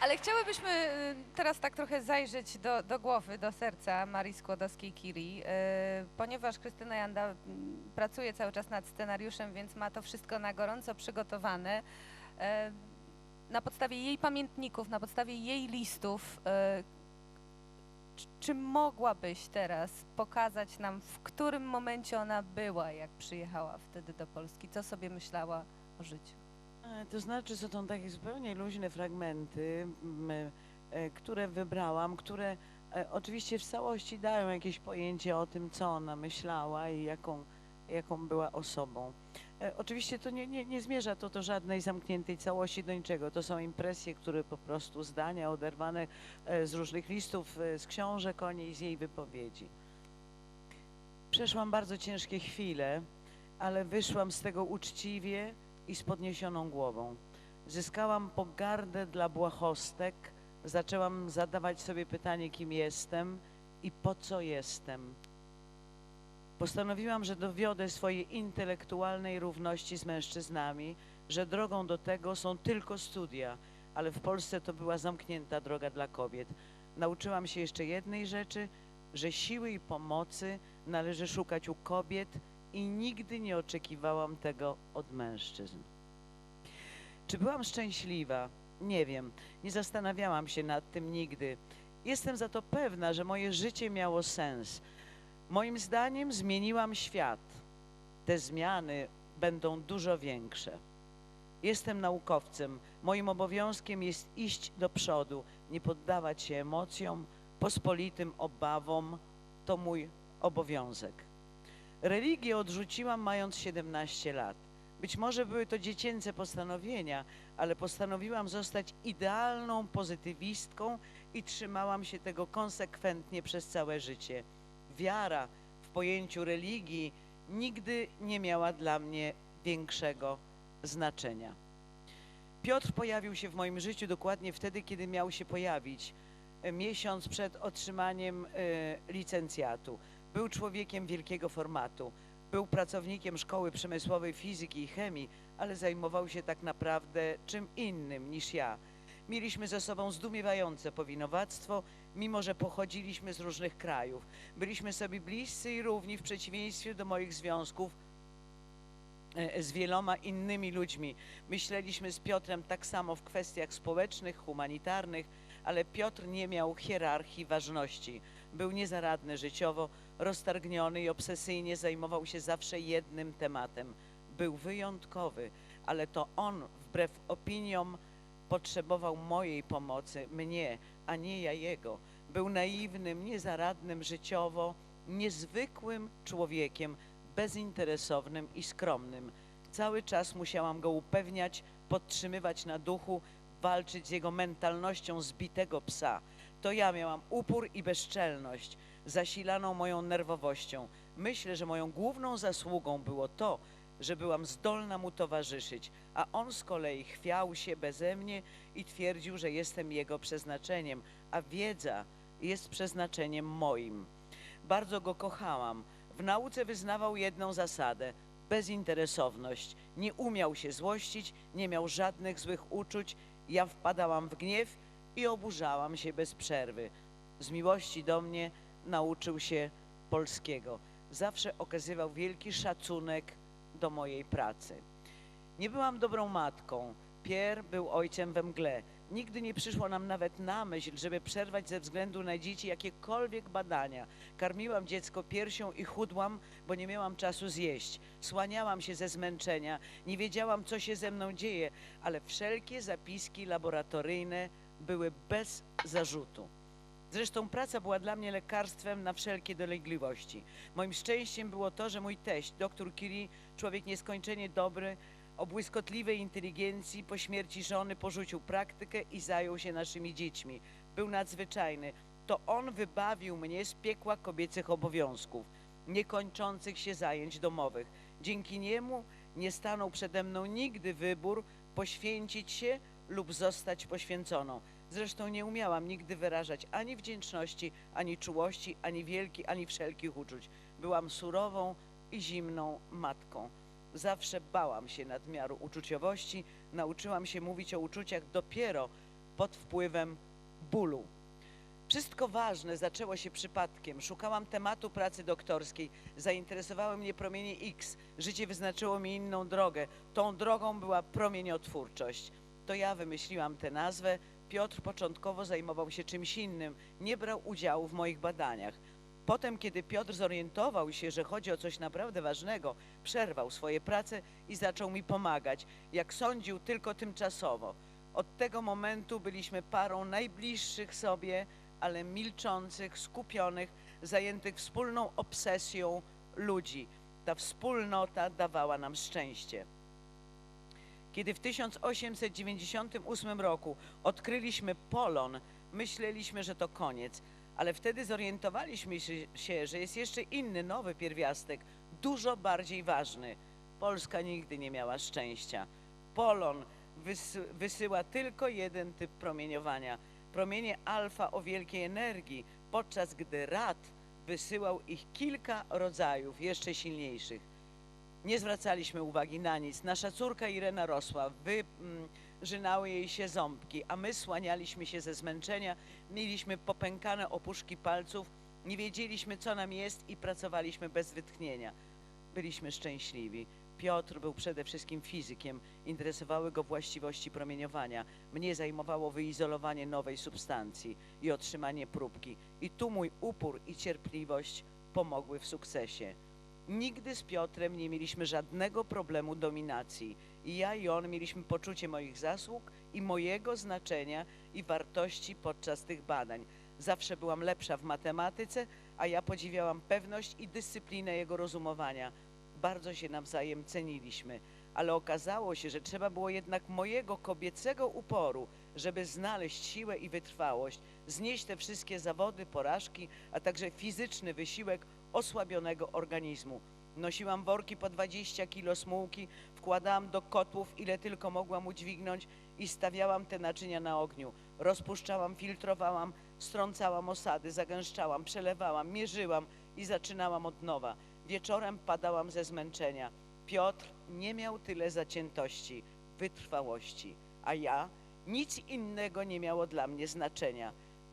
Ale chciałybyśmy y, teraz tak trochę zajrzeć do, do głowy, do serca Marii Skłodowskiej-Curie, y, ponieważ Krystyna Janda mm, pracuje cały czas nad scenariuszem, więc ma to wszystko na gorąco przygotowane. Y, Na podstawie jej pamiętników, na podstawie jej listów, czy mogłabyś teraz pokazać nam, w którym momencie ona była, jak przyjechała wtedy do Polski? Co sobie myślała o życiu? E, To znaczy, że to takie zupełnie luźne fragmenty, e, które wybrałam, które e, oczywiście w całości dają jakieś pojęcie o tym, co ona myślała i jaką, jaką była osobą. Oczywiście to nie, nie, nie zmierza to do żadnej zamkniętej całości, do niczego. To są impresje, które po prostu zdania oderwane z różnych listów, z książek o niej, z jej wypowiedzi. Przeszłam bardzo ciężkie chwile, ale wyszłam z tego uczciwie i z podniesioną głową. Zyskałam pogardę dla błahostek, zaczęłam zadawać sobie pytanie, kim jestem i po co jestem. Postanowiłam, że dowiodę swojej intelektualnej równości z mężczyznami, że drogą do tego są tylko studia, ale w Polsce to była zamknięta droga dla kobiet. Nauczyłam się jeszcze jednej rzeczy, że siły i pomocy należy szukać u kobiet i nigdy nie oczekiwałam tego od mężczyzn. Czy byłam szczęśliwa? Nie wiem. Nie zastanawiałam się nad tym nigdy. Jestem za to pewna, że moje życie miało sens. Moim zdaniem zmieniłam świat. Te zmiany będą dużo większe. Jestem naukowcem. Moim obowiązkiem jest iść do przodu, nie poddawać się emocjom, pospolitym obawom. To mój obowiązek. Religię odrzuciłam mając 17 lat. Być może były to dziecięce postanowienia, ale postanowiłam zostać idealną pozytywistką i trzymałam się tego konsekwentnie przez całe życie. Wiara w pojęciu religii nigdy nie miała dla mnie większego znaczenia. Piotr pojawił się w moim życiu dokładnie wtedy, kiedy miał się pojawić, miesiąc przed otrzymaniem e, licencjatu. Był człowiekiem wielkiego formatu. Był pracownikiem Szkoły Przemysłowej Fizyki i Chemii, ale zajmował się tak naprawdę czym innym niż ja. Mieliśmy ze sobą zdumiewające powinowactwo, mimo że pochodziliśmy z różnych krajów. Byliśmy sobie bliscy i równi w przeciwieństwie do moich związków e, z wieloma innymi ludźmi. Myśleliśmy z Piotrem tak samo w kwestiach społecznych, humanitarnych, ale Piotr nie miał hierarchii ważności. Był niezaradny życiowo, roztargniony i obsesyjnie zajmował się zawsze jednym tematem. Był wyjątkowy, ale to on, wbrew opiniom, potrzebował mojej pomocy, mnie, a nie ja jego. Był naiwnym, niezaradnym życiowo, niezwykłym człowiekiem, bezinteresownym i skromnym. Cały czas musiałam go upewniać, podtrzymywać na duchu, walczyć z jego mentalnością zbitego psa. To ja miałam upór i bezczelność, zasilaną moją nerwowością. Myślę, że moją główną zasługą było to, że byłam zdolna mu towarzyszyć, a on z kolei chwiał się beze mnie i twierdził, że jestem jego przeznaczeniem, a wiedza jest przeznaczeniem moim. Bardzo go kochałam. W nauce wyznawał jedną zasadę bezinteresowność. Nie umiał się złościć, nie miał żadnych złych uczuć. Ja wpadałam w gniew i oburzałam się bez przerwy. Z miłości do mnie nauczył się polskiego. Zawsze okazywał wielki szacunek do mojej pracy. Nie byłam dobrą matką. Pierre był ojcem we mgle. Nigdy nie przyszło nam nawet na myśl, żeby przerwać ze względu na dzieci jakiekolwiek badania. Karmiłam dziecko piersią i chudłam, bo nie miałam czasu zjeść. Słaniałam się ze zmęczenia, nie wiedziałam, co się ze mną dzieje, ale wszelkie zapiski laboratoryjne były bez zarzutu. Zresztą praca była dla mnie lekarstwem na wszelkie dolegliwości. Moim szczęściem było to, że mój teść, dr Curie, człowiek nieskończenie dobry, o błyskotliwej inteligencji, po śmierci żony porzucił praktykę i zajął się naszymi dziećmi. Był nadzwyczajny. To on wybawił mnie z piekła kobiecych obowiązków, niekończących się zajęć domowych. Dzięki niemu nie stanął przede mną nigdy wybór poświęcić się lub zostać poświęconą. Zresztą nie umiałam nigdy wyrażać ani wdzięczności, ani czułości, ani wielki, ani wszelkich uczuć. Byłam surową i zimną matką. Zawsze bałam się nadmiaru uczuciowości, nauczyłam się mówić o uczuciach dopiero pod wpływem bólu. Wszystko ważne zaczęło się przypadkiem. Szukałam tematu pracy doktorskiej. Zainteresowały mnie promienie X. Życie wyznaczyło mi inną drogę. Tą drogą była promieniotwórczość. To ja wymyśliłam tę nazwę. Piotr początkowo zajmował się czymś innym. Nie brał udziału w moich badaniach. Potem, kiedy Piotr zorientował się, że chodzi o coś naprawdę ważnego, przerwał swoje prace i zaczął mi pomagać. Jak sądził, tylko tymczasowo. Od tego momentu byliśmy parą najbliższych sobie, ale milczących, skupionych, zajętych wspólną obsesją ludzi. Ta wspólnota dawała nam szczęście. Kiedy w 1898 roku odkryliśmy polon, myśleliśmy, że to koniec, ale wtedy zorientowaliśmy się- że jest jeszcze inny, nowy pierwiastek, dużo bardziej ważny. Polska nigdy nie miała szczęścia. Polon wysy- wysyła tylko jeden typ promieniowania promienie alfa o wielkiej energii, podczas gdy rad wysyłał ich kilka rodzajów, jeszcze silniejszych. Nie zwracaliśmy uwagi na nic. Nasza córka Irena rosła, wyrzynały jej się ząbki, a my słanialiśmy się ze zmęczenia, mieliśmy popękane opuszki palców, nie wiedzieliśmy, co nam jest i pracowaliśmy bez wytchnienia. Byliśmy szczęśliwi. Piotr był przede wszystkim fizykiem, interesowały go właściwości promieniowania. Mnie zajmowało wyizolowanie nowej substancji i otrzymanie próbki. I tu mój upór i cierpliwość pomogły w sukcesie. Nigdy z Piotrem nie mieliśmy żadnego problemu dominacji. I ja i on mieliśmy poczucie moich zasług i mojego znaczenia i wartości podczas tych badań. Zawsze byłam lepsza w matematyce, a ja podziwiałam pewność i dyscyplinę jego rozumowania. Bardzo się nawzajem ceniliśmy, ale okazało się, że trzeba było jednak mojego kobiecego uporu, żeby znaleźć siłę i wytrwałość, znieść te wszystkie zawody, porażki, a także fizyczny wysiłek osłabionego organizmu. Nosiłam worki po 20 kilo smułki, wkładałam do kotłów ile tylko mogłam udźwignąć i stawiałam te naczynia na ogniu. Rozpuszczałam, filtrowałam, strącałam osady, zagęszczałam, przelewałam, mierzyłam i zaczynałam od nowa. Wieczorem padałam ze zmęczenia. Piotr nie miał tyle zaciętości, wytrwałości, a ja nic innego nie miało dla mnie znaczenia.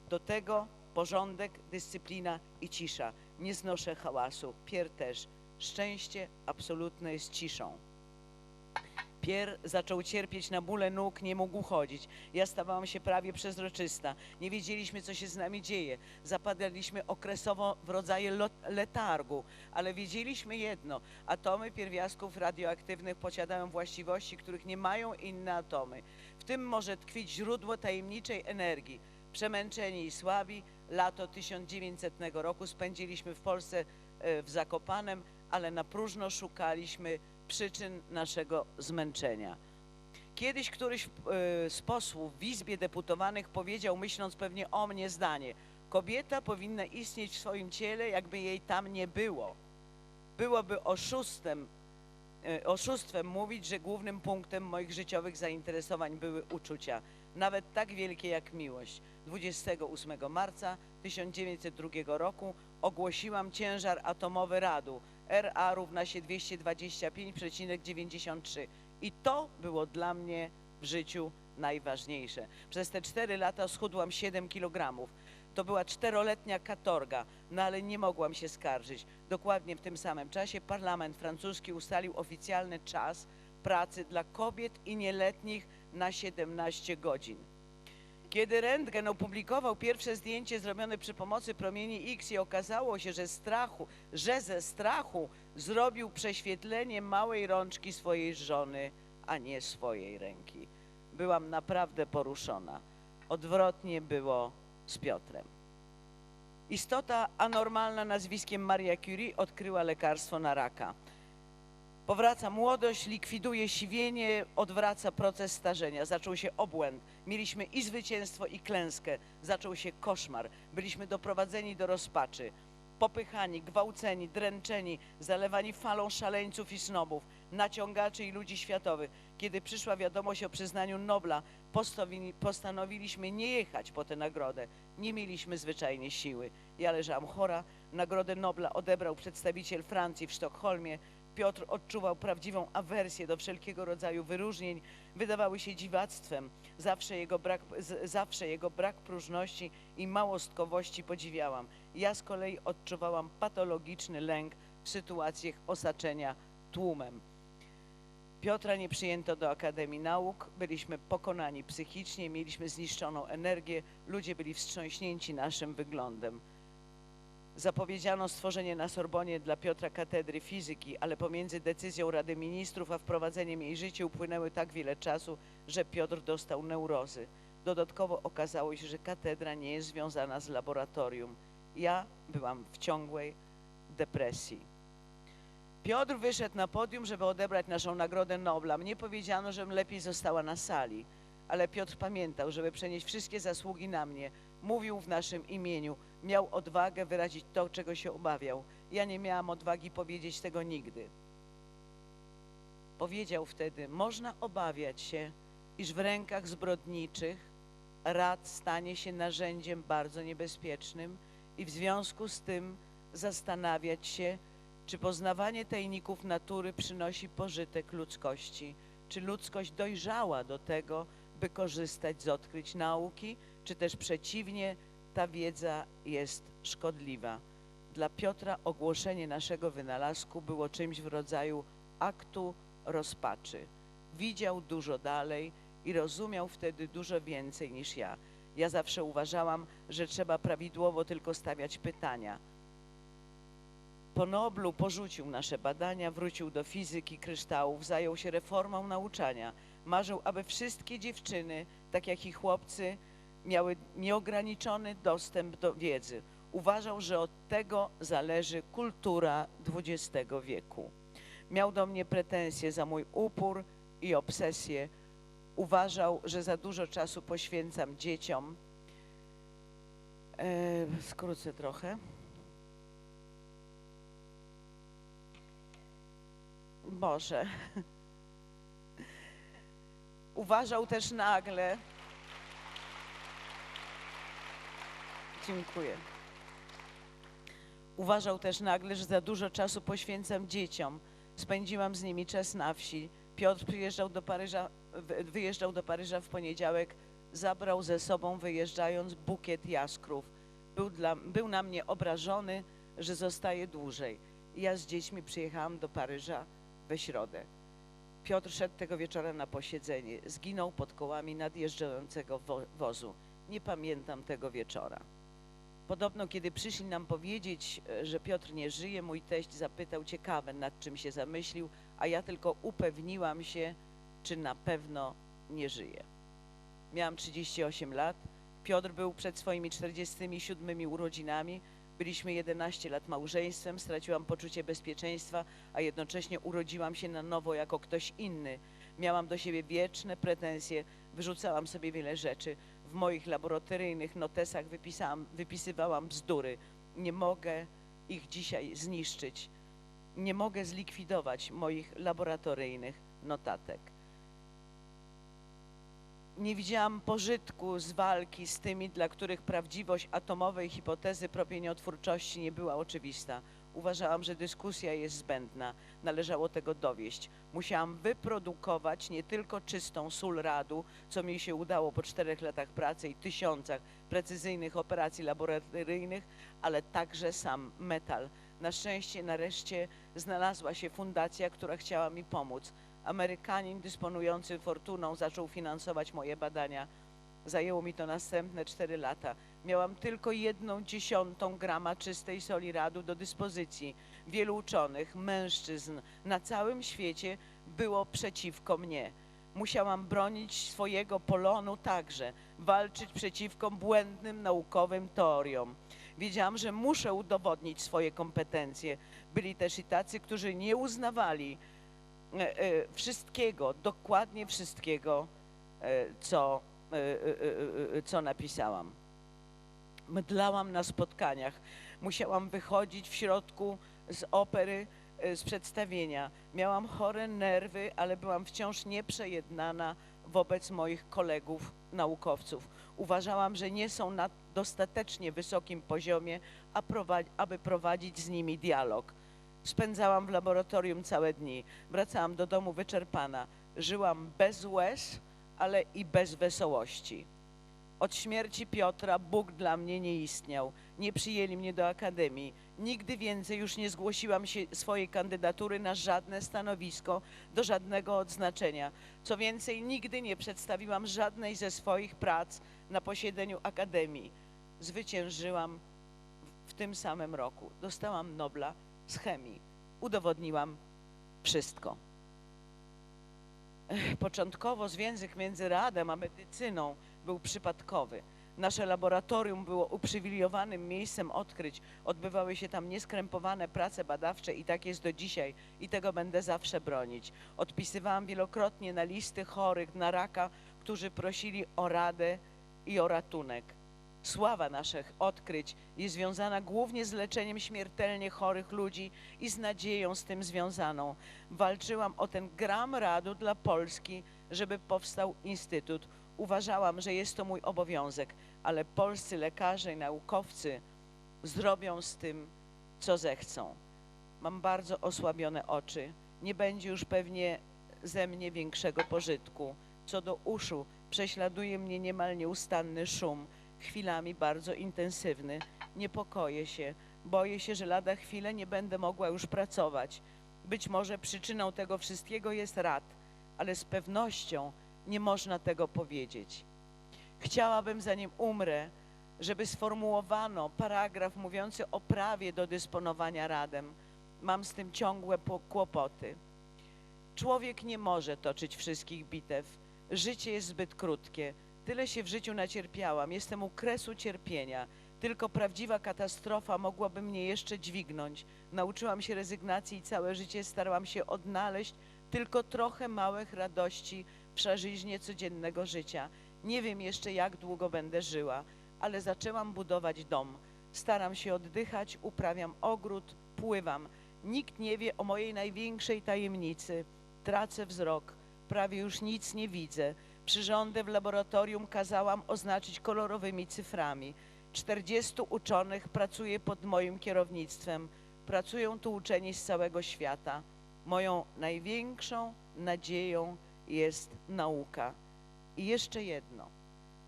Do tego porządek, dyscyplina i cisza. Nie znoszę hałasu. Pier też. Szczęście absolutne jest ciszą. Pier zaczął cierpieć na bóle nóg, nie mógł chodzić. Ja stawałam się prawie przezroczysta. Nie wiedzieliśmy, co się z nami dzieje. Zapadaliśmy okresowo w rodzaje letargu, ale wiedzieliśmy jedno. Atomy pierwiastków radioaktywnych posiadają właściwości, których nie mają inne atomy. W tym może tkwić źródło tajemniczej energii. Przemęczeni i słabi, lato 1900 roku spędziliśmy w Polsce e, w Zakopanem, ale na próżno szukaliśmy przyczyn naszego zmęczenia. Kiedyś któryś e, z posłów w Izbie Deputowanych powiedział, myśląc pewnie o mnie, zdanie: Kobieta powinna istnieć w swoim ciele, jakby jej tam nie było. Byłoby oszustem, e, oszustwem mówić, że głównym punktem moich życiowych zainteresowań były uczucia, nawet tak wielkie jak miłość. 28 marca 1902 roku ogłosiłam ciężar atomowy radu. Ra równa się 225,93 i to było dla mnie w życiu najważniejsze. Przez te 4 lata schudłam 7 kg. To była czteroletnia katorga, no ale nie mogłam się skarżyć. Dokładnie w tym samym czasie parlament francuski ustalił oficjalny czas pracy dla kobiet i nieletnich na 17 godzin. Kiedy Rentgen opublikował pierwsze zdjęcie zrobione przy pomocy promieni X i okazało się, że, strachu, że ze strachu zrobił prześwietlenie małej rączki swojej żony, a nie swojej ręki. Byłam naprawdę poruszona. Odwrotnie było z Piotrem. Istota anormalna nazwiskiem Maria Curie odkryła lekarstwo na raka. Powraca młodość, likwiduje siwienie, odwraca proces starzenia. Zaczął się obłęd. Mieliśmy i zwycięstwo, i klęskę. Zaczął się koszmar. Byliśmy doprowadzeni do rozpaczy. Popychani, gwałceni, dręczeni, zalewani falą szaleńców i snobów, naciągaczy i ludzi światowych. Kiedy przyszła wiadomość o przyznaniu Nobla, postanowiliśmy nie jechać po tę nagrodę. Nie mieliśmy zwyczajnie siły. Ja leżałam chora. Nagrodę Nobla odebrał przedstawiciel Francji w Sztokholmie. Piotr odczuwał prawdziwą awersję do wszelkiego rodzaju wyróżnień, wydawały się dziwactwem. Zawsze jego brak, zawsze jego brak próżności i małostkowości podziwiałam. Ja z kolei odczuwałam patologiczny lęk w sytuacjach osaczenia tłumem. Piotra nie przyjęto do Akademii Nauk, byliśmy pokonani psychicznie, mieliśmy zniszczoną energię, ludzie byli wstrząśnięci naszym wyglądem. Zapowiedziano stworzenie na Sorbonie dla Piotra katedry fizyki, ale pomiędzy decyzją Rady Ministrów a wprowadzeniem jej życie upłynęły tak wiele czasu, że Piotr dostał neurozy. Dodatkowo okazało się, że katedra nie jest związana z laboratorium. Ja byłam w ciągłej depresji. Piotr wyszedł na podium, żeby odebrać naszą Nagrodę Nobla. Mnie powiedziano, żebym lepiej została na sali, ale Piotr pamiętał, żeby przenieść wszystkie zasługi na mnie. Mówił w naszym imieniu, miał odwagę wyrazić to, czego się obawiał. Ja nie miałam odwagi powiedzieć tego nigdy. Powiedział wtedy: Można obawiać się, iż w rękach zbrodniczych rad stanie się narzędziem bardzo niebezpiecznym i w związku z tym zastanawiać się, czy poznawanie tajników natury przynosi pożytek ludzkości? Czy ludzkość dojrzała do tego, by korzystać z odkryć nauki, czy też przeciwnie, ta wiedza jest szkodliwa? Dla Piotra ogłoszenie naszego wynalazku było czymś w rodzaju aktu rozpaczy. Widział dużo dalej i rozumiał wtedy dużo więcej niż ja. Ja zawsze uważałam, że trzeba prawidłowo tylko stawiać pytania. Po Noblu porzucił nasze badania, wrócił do fizyki kryształów, zajął się reformą nauczania. Marzył, aby wszystkie dziewczyny, tak jak i chłopcy, miały nieograniczony dostęp do wiedzy. Uważał, że od tego zależy kultura XX wieku. Miał do mnie pretensje za mój upór i obsesję. Uważał, że za dużo czasu poświęcam dzieciom. E, skrócę trochę. Boże. Uważał też nagle. Dziękuję. Uważał też nagle, że za dużo czasu poświęcam dzieciom. Spędziłam z nimi czas na wsi. Piotr przyjeżdżał do Paryża, wy- wyjeżdżał do Paryża w poniedziałek, zabrał ze sobą wyjeżdżając bukiet jaskrów. Był, dla, był na mnie obrażony, że zostaje dłużej. Ja z dziećmi przyjechałam do Paryża we środę. Piotr szedł tego wieczora na posiedzenie. Zginął pod kołami nadjeżdżającego wo wozu. Nie pamiętam tego wieczora. Podobno, kiedy przyszli nam powiedzieć, e, że Piotr nie żyje, mój teść zapytał ciekawe, nad czym się zamyślił, a ja tylko upewniłam się, czy na pewno nie żyje. Miałam 38 lat. Piotr był przed swoimi 47 urodzinami. Byliśmy 11 lat małżeństwem, straciłam poczucie bezpieczeństwa, a jednocześnie urodziłam się na nowo jako ktoś inny. Miałam do siebie wieczne pretensje, wyrzucałam sobie wiele rzeczy. Moich laboratoryjnych notesach wypisywałam bzdury. Nie mogę ich dzisiaj zniszczyć. Nie mogę zlikwidować moich laboratoryjnych notatek. Nie widziałam pożytku z walki z tymi, dla których prawdziwość atomowej hipotezy promieniotwórczości nie była oczywista. Uważałam, że dyskusja jest zbędna. Należało tego dowieść. Musiałam wyprodukować nie tylko czystą sól radu, co mi się udało po czterech latach pracy i tysiącach precyzyjnych operacji laboratoryjnych, ale także sam metal. Na szczęście nareszcie znalazła się fundacja, która chciała mi pomóc. Amerykanin dysponujący fortuną zaczął finansować moje badania. Zajęło mi to następne cztery lata. Miałam tylko jedną dziesiątą grama czystej soli radu do dyspozycji. Wielu uczonych, mężczyzn na całym świecie było przeciwko mnie. Musiałam bronić swojego polonu także, walczyć przeciwko błędnym naukowym teoriom. Wiedziałam, że muszę udowodnić swoje kompetencje. Byli też i tacy, którzy nie uznawali e, e, wszystkiego, dokładnie wszystkiego, e, co, co napisałam. Mdlałam na spotkaniach. Musiałam wychodzić w środku z opery, z przedstawienia. Miałam chore nerwy, ale byłam wciąż nieprzejednana wobec moich kolegów naukowców. Uważałam, że nie są na dostatecznie wysokim poziomie, aby prowadzić z nimi dialog. Spędzałam w laboratorium całe dni. Wracałam do domu wyczerpana. Żyłam bez łez, ale i bez wesołości. Od śmierci Piotra Bóg dla mnie nie istniał. Nie przyjęli mnie do akademii. Nigdy więcej już nie zgłosiłam się swojej kandydatury na żadne stanowisko, do żadnego odznaczenia. Co więcej, nigdy nie przedstawiłam żadnej ze swoich prac na posiedzeniu akademii. Zwyciężyłam w- tym samym roku. Dostałam Nobla z chemii. Udowodniłam wszystko. Początkowo związek między Radem a medycyną był przypadkowy. Nasze laboratorium było uprzywilejowanym miejscem odkryć. Odbywały się tam nieskrępowane prace badawcze i tak jest do dzisiaj i tego będę zawsze bronić. Odpisywałam wielokrotnie na listy chorych na raka, którzy prosili o radę i o ratunek. Sława naszych odkryć jest związana głównie z leczeniem śmiertelnie chorych ludzi i z nadzieją z tym związaną. Walczyłam o ten gram radu dla Polski, żeby powstał instytut. Uważałam, że jest to mój obowiązek, ale polscy lekarze i naukowcy zrobią z tym, co zechcą. Mam bardzo osłabione oczy. Nie będzie już pewnie ze mnie większego pożytku. Co do uszu, prześladuje mnie niemal nieustanny szum, chwilami bardzo intensywny. Niepokoję się, boję się, że lada chwilę nie będę mogła już pracować. Być może przyczyną tego wszystkiego jest rad, ale z pewnością nie można tego powiedzieć. Chciałabym, zanim umrę, żeby sformułowano paragraf mówiący o prawie do dysponowania radem. Mam z tym ciągłe po- kłopoty. Człowiek nie może toczyć wszystkich bitew. Życie jest zbyt krótkie. Tyle się w życiu nacierpiałam. Jestem u kresu cierpienia. Tylko prawdziwa katastrofa mogłaby mnie jeszcze dźwignąć. Nauczyłam się rezygnacji i całe życie starałam się odnaleźć tylko trochę małych radości w szarzyźnie codziennego życia. Nie wiem jeszcze, jak długo będę żyła, ale zaczęłam budować dom. Staram się oddychać, uprawiam ogród, pływam. Nikt nie wie o mojej największej tajemnicy. Tracę wzrok, prawie już nic nie widzę. Przyrządy w laboratorium kazałam oznaczyć kolorowymi cyframi. 40 uczonych pracuje pod moim kierownictwem. Pracują tu uczeni z całego świata. Moją największą nadzieją jest nauka. I jeszcze jedno.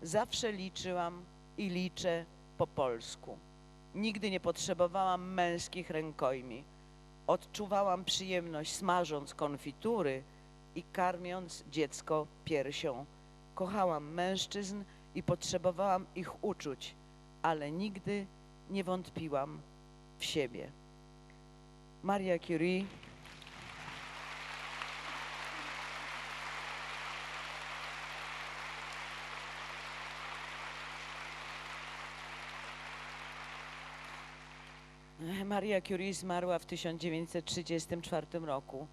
Zawsze liczyłam i liczę po polsku. Nigdy nie potrzebowałam męskich rękojmi. Odczuwałam przyjemność smażąc konfitury i karmiąc dziecko piersią. Kochałam mężczyzn i potrzebowałam ich uczuć, ale nigdy nie wątpiłam w siebie. Maria Curie Maria Curie zmarła w 1934 roku.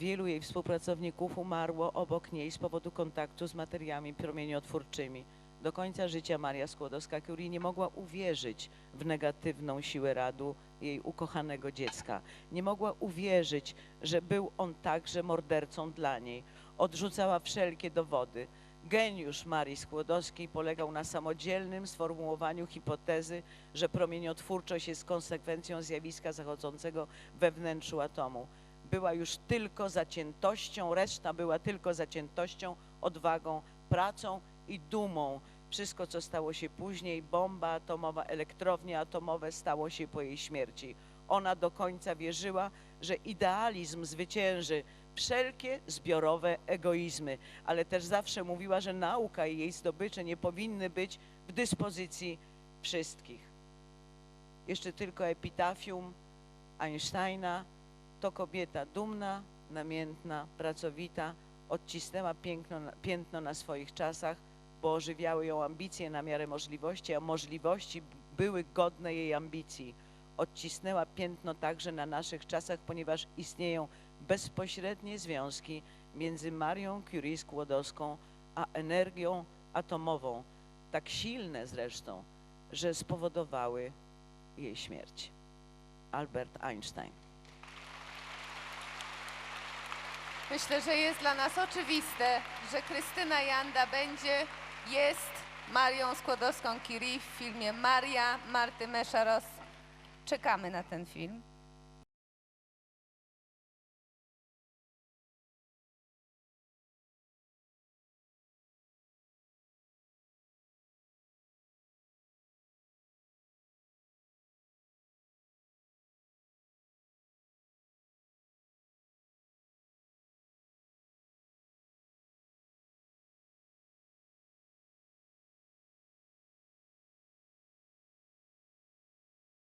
Wielu jej współpracowników umarło obok niej z powodu kontaktu z materiami promieniotwórczymi. Do końca życia Maria Skłodowska-Curie nie mogła uwierzyć w negatywną siłę radu jej ukochanego dziecka. Nie mogła uwierzyć, że był on także mordercą dla niej. Odrzucała wszelkie dowody. Geniusz Marii Skłodowskiej polegał na samodzielnym sformułowaniu hipotezy, że promieniotwórczość jest konsekwencją zjawiska zachodzącego we wnętrzu atomu. Była już tylko zaciętością, reszta była tylko zaciętością, odwagą, pracą i dumą. Wszystko, co stało się później, bomba atomowa, elektrownie atomowe, stało się po jej śmierci. Ona do końca wierzyła, że idealizm zwycięży wszelkie zbiorowe egoizmy, ale też zawsze mówiła, że nauka i jej zdobycze nie powinny być w dyspozycji wszystkich. Jeszcze tylko epitafium Einsteina to kobieta dumna, namiętna, pracowita, odcisnęła piękno, piętno na swoich czasach, bo ożywiały ją ambicje na miarę możliwości, a możliwości były godne jej ambicji. Odcisnęła piętno także na naszych czasach, ponieważ istnieją bezpośrednie związki między Marią Curie Skłodowską a energią atomową, tak silne zresztą, że spowodowały jej śmierć. Albert Einstein. Myślę, że jest dla nas oczywiste, że Krystyna Janda będzie, jest Marią Skłodowską-Curie w filmie Maria Marty Meszaros. Czekamy na ten film.